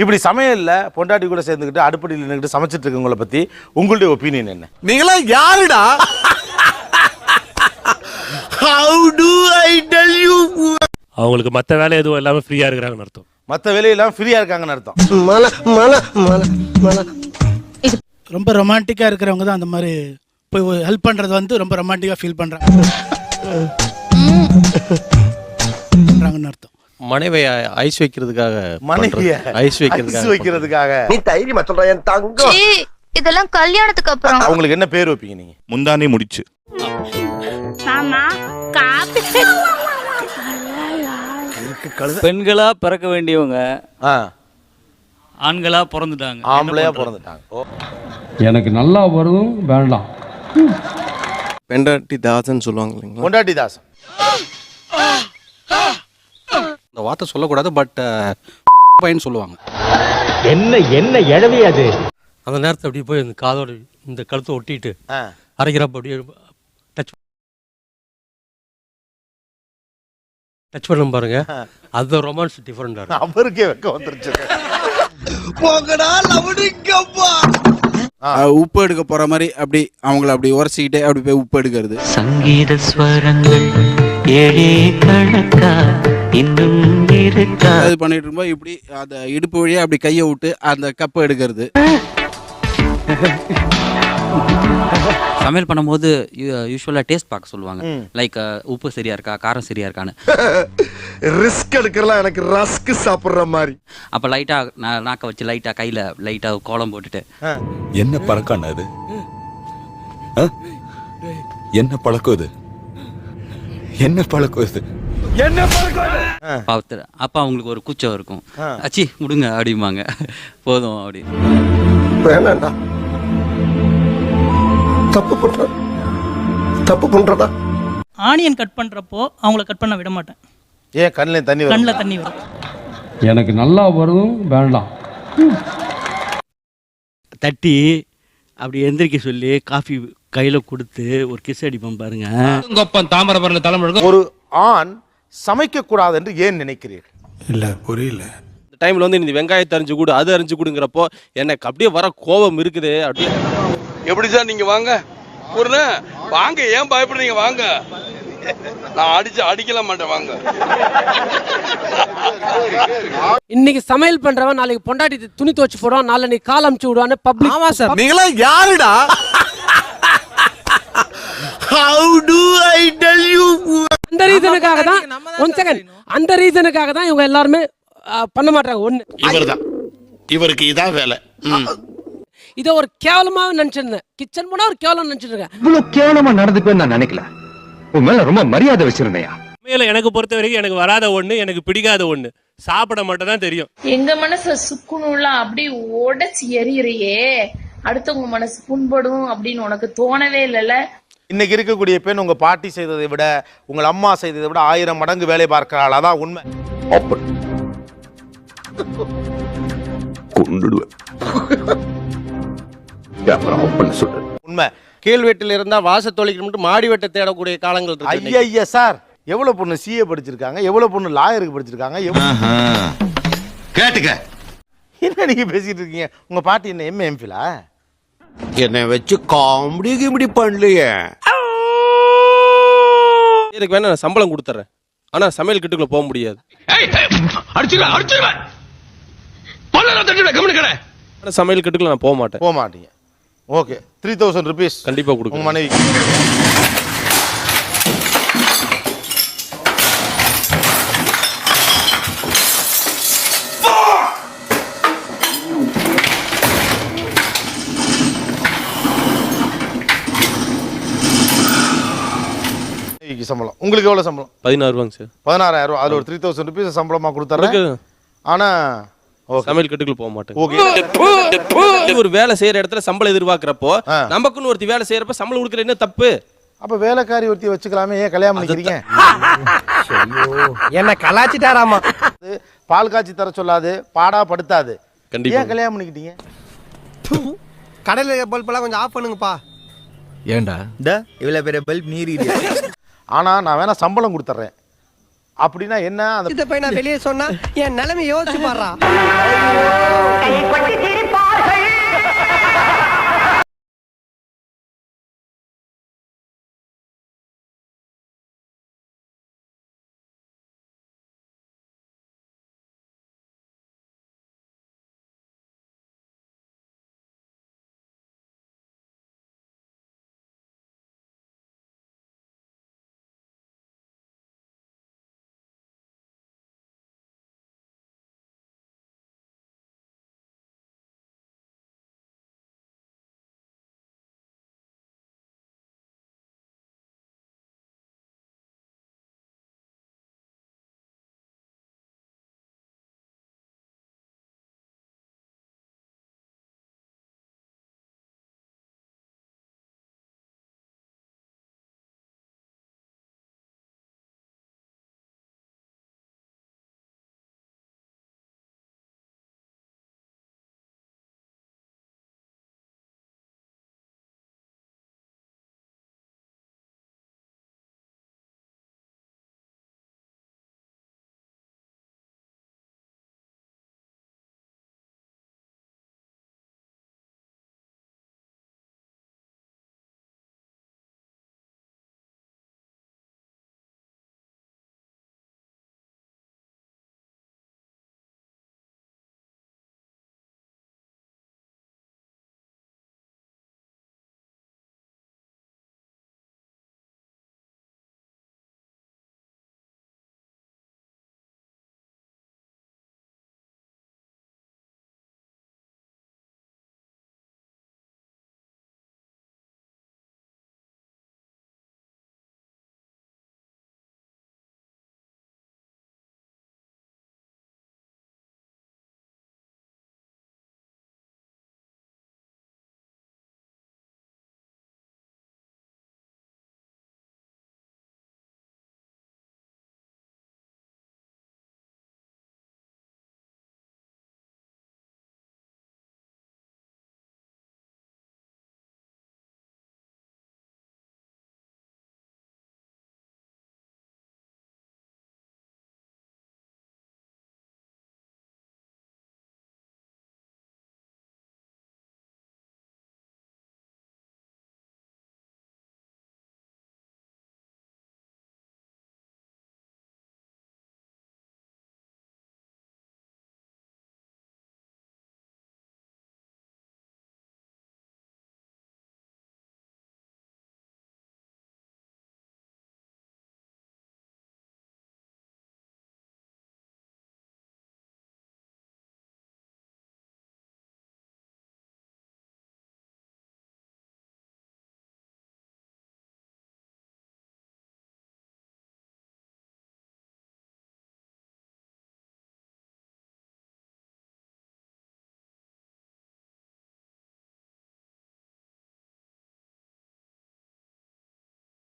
இப்படி சமையல்ல பொண்டாட்டி கூட சேர்ந்துக்கிட்டு அடுப்படியில் நின்றுக்கிட்டு சமைச்சிட்டு இருக்கவங்கள பத்தி உங்களுடைய ஒப்பீனியன் என்ன? நீங்களா யாருடா? How to I tell you அவங்களுக்கு மற்ற வேலை எதுவும் இல்லாமல் ஃப்ரீயாக இருக்கிறாங்கன்னு அர்த்தம். மற்ற வேலையெல்லாம் ஃப்ரீயா இருக்காங்கன்னு அர்த்தம். மல மல மல மல ரொம்ப ரொமான்டிக்காக இருக்கிறவங்க தான் அந்த மாதிரி போய் ஹெல்ப் பண்ணுறது வந்து ரொம்ப ரொமான்டிக்காக ஃபீல் பண்ணுறாங்க பண்ணுறாங்கன்னு அர்த்தம். மனைவியை ஐஸ் வைக்கிறதுக்காக மனைவிய. ஐஸ் வைக்கிறதுக்காக வைக்கிறதுக்காக. நீ தைரியமா சொல்ற என் தங்கம். இதெல்லாம் கல்யாணத்துக்கு அப்புறம். அவங்களுக்கு என்ன பேர் வைப்பீங்க நீங்க? முந்தானே முடிச்சு. மாமா பெண்களா பிறக்க வேண்டியவங்க ஆ, ஆண்களா பிறந்துட்டாங்க. ஆம்பளையா பிறந்துட்டாங்க. ஓ, எனக்கு நல்லா வரும் வேண்டாம். பெண்டாட்டி தாசன் சொல்லுவாங்க இல்லைங்களா? பொண்டாட்டி தாசம் இந்த வார்த்தை சொல்லக்கூடாது பட் பையன் சொல்லுவாங்க. என்ன என்ன எழவி அது? அந்த நேரத்தை அப்படியே போய் இந்த காதோட இந்த கழுத்தை ஒட்டிட்டு அரைக்கிறப்ப அப்படியே டச் டச் பண்ண பாருங்க. அது ரொமான்ஸ் டிஃப்ரெண்டாக இருக்கும். அவருக்கே வெக்க வந்துருச்சு. போங்கடா லவடிங்கப்பா உப்பு எடுக்க போற மாதிரி அப்படி அவங்கள அப்படி உரசிக்கிட்டே அப்படி போய் உப்பு எடுக்கிறது. சங்கீத ஸ்வரங்கள் ஏழே கணக்கா? இன்னும் இருக்கா? அது பண்ணிட்டு இருக்கும்போது இப்படி அந்த இடுப்பு வழியா அப்படி கையை விட்டு அந்த கப்பை எடுக்கிறது. சமையல் பண்ணும்போது யூஸ்வலாக டேஸ்ட் பார்க்க சொல்லுவாங்க. லைக் உப்பு சரியா இருக்கா காரம் சரியா இருக்கான்னு. ரிஸ்க் எடுக்கிறலாம் எனக்கு ரஸ்க் சாப்பிடுற மாதிரி. அப்போ லைட்டாக நாக்க வச்சு லைட்டாக கையில் லைட்டாக கோலம் போட்டுட்டு. என்ன பழக்கம் அது? என்ன பழக்கம் இது? என்ன பழக்கம் இது? பார்த்து அப்போ அவங்களுக்கு ஒரு கூச்சம் இருக்கும். அச்சி விடுங்க அப்படிம்பாங்க. போதும் அப்படி. வேணாண்டா. தப்பு பண்ற தப்பு பண்றதா? ஆனியன் கட் பண்ணுறப்போ அவங்கள கட் பண்ண விட மாட்டேன். ஏன் கண்ணில் தண்ணி வரும்? கண்ணில் தண்ணி வரும். எனக்கு நல்லா வரும் வேண்டாம். தட்டி அப்படி எந்திரிக்க சொல்லி காஃபி கையில் கொடுத்து ஒரு கிஸ் அடிப்போம் பாருங்க. கொப்பம் தாமிரபரணி தலைமுறை ஒரு ஆண் சமைக்க கூடாது என்று ஏன் நினைக்கிறீர்கள்? இல்ல புரியல. இந்த டைம்ல வந்து இந்த வெங்காயத்தை அரிஞ்சு கூடு அது அரிஞ்சு கூடுங்கிறப்போ எனக்கு அப்படியே வர கோபம் இருக்குது. அப்படியே எப்படி சார் நீங்க வாங்க? ஒரு வாங்க ஏன் பயப்படுறீங்க? வாங்க. நான் அடிச்சு அடிக்கல மாட்டேன் வாங்க. இன்னைக்கு சமையல் பண்ணுறவன் நாளைக்கு பொண்டாட்டி துணி துவச்சு போடுவான் நாளைக்கு கால் அமுச்சு விடுவான்னு பப்ளிக் ஆமாம் சார். நீங்களா யாருடா? ஹவு டு ரீசனுக்காக தான் ஒன் செகண்ட் அந்த ரீசனுக்காக தான் இவங்க எல்லாருமே பண்ண மாட்டாங்க ஒன்று இவர்தான். இவருக்கு இதான் வேலை. இதை ஒரு கேவலமாக நினச்சிருந்தேன். கிச்சன் போனால் ஒரு கேவலம் நினச்சிட்டு இருக்கேன் இவ்வளவு கேவலமா நடந்துக்குன்னு நான் நினைக்கல. உன் மேல ரொம்ப மரியாதை வச்சிருந்தையா? சமையல் எனக்கு பொறுத்த வரைக்கும் எனக்கு வராத ஒன்று எனக்கு பிடிக்காத ஒன்று சாப்பிட மட்டும் தான் தெரியும். எங்க மனச சுக்குநூலாம் அப்படி உடைச்சு எரியறியே அடுத்தவங்க மனசு புண்படும் அப்படின்னு உனக்கு தோணவே இல்லைல்ல. இன்னைக்கு இருக்கக்கூடிய பெண் உங்க பாட்டி செய்ததை விட உங்கள் அம்மா செய்ததை விட ஆயிரம் மடங்கு வேலை பார்க்கிறாள். அதான் உண்மை. உண்மை. கீழ்வெட்டில் இருந்தா வாச தொழிலுக்கு மட்டும் மாடி வெட்ட தேடக்கூடிய காலங்கள் இருக்கு இன்னைக்கு. ஐயா சார். எவ்வளவு பொண்ணு சிஏ படிச்சிருக்காங்க? எவ்வளவு பொண்ணு லாயருக்கு படிச்சிருக்காங்க? எவ்வளவு- கேட்டுக்க. என்ன நீங்க பேசிட்டு இருக்கீங்க? உங்க பாட்டி என்ன எம்ஏ எம்பிலா என்ன வச்சு காமெடி கிமெடி பண்ணலையே. இதுக்கு வேணா நான் சம்பளம் கொடுத்துறேன். ஆனா சமையல் கிட்டுக்குள்ள போக முடியாது. அடிச்சிருவேன் அடிச்சிருவேன் பல்ல தட்டிடுவேன் கவனிக்கிறேன் ஆனா சமையல் கிட்டுக்குள்ள நான் போக மாட்டேன். போக மாட்டீங்க. ஓகே த்ரீ தௌசண்ட் ருபீஸ் கண்டிப்பா கொடுக்குறேன். மனைவி மனைவிக்கு. சம்பளம். உங்களுக்கு எவ்வளவு சம்பளம்? பதினாறு ரூபாங்க சார். பதினாறாயிரம் ரூபாய் அதுல ஒரு த்ரீ தௌசண்ட் ருபீஸ் சம்பளமா கொடுத்துறேன் கொடுக்கு. ஆனா ஓகே. சமையல் கட்டுக்குள்ள போக மாட்டேன். ஓகே. ஒரு வேலை செய்யற இடத்துல சம்பளம் எதிர்பார்க்கறப்போ. நமக்குன்னு ஒருத்தி வேலை செய்யறப்ப சம்பளம் கொடுக்கற என்ன தப்பு? அப்ப வேலைக்காரி ஒருத்தி வச்சுக்கலாமே ஏன் கல்யாணம் பண்ணிக்கிறீங்க? என்ன கலாச்சிட்டாராமா? அது பால் காய்ச்சி தர சொல்லாது பாடா படுத்தாது. கண்டிப்பா. ஏன் கல்யாணம் பண்ணிக்கிட்டீங்க? கடையில பல்பெல்லாம் கொஞ்சம் ஆஃப் பண்ணுங்கப்பா. ஏண்டா? இவ்வளவு பெரிய பல்ப் நீரி ஆனால் நான் வேணால் சம்பளம் கொடுத்துட்றேன் அப்படின்னா என்ன? அந்த போய் நான் வெளியே சொன்னா என் நிலைமை யோசிச்சு பாடுறான்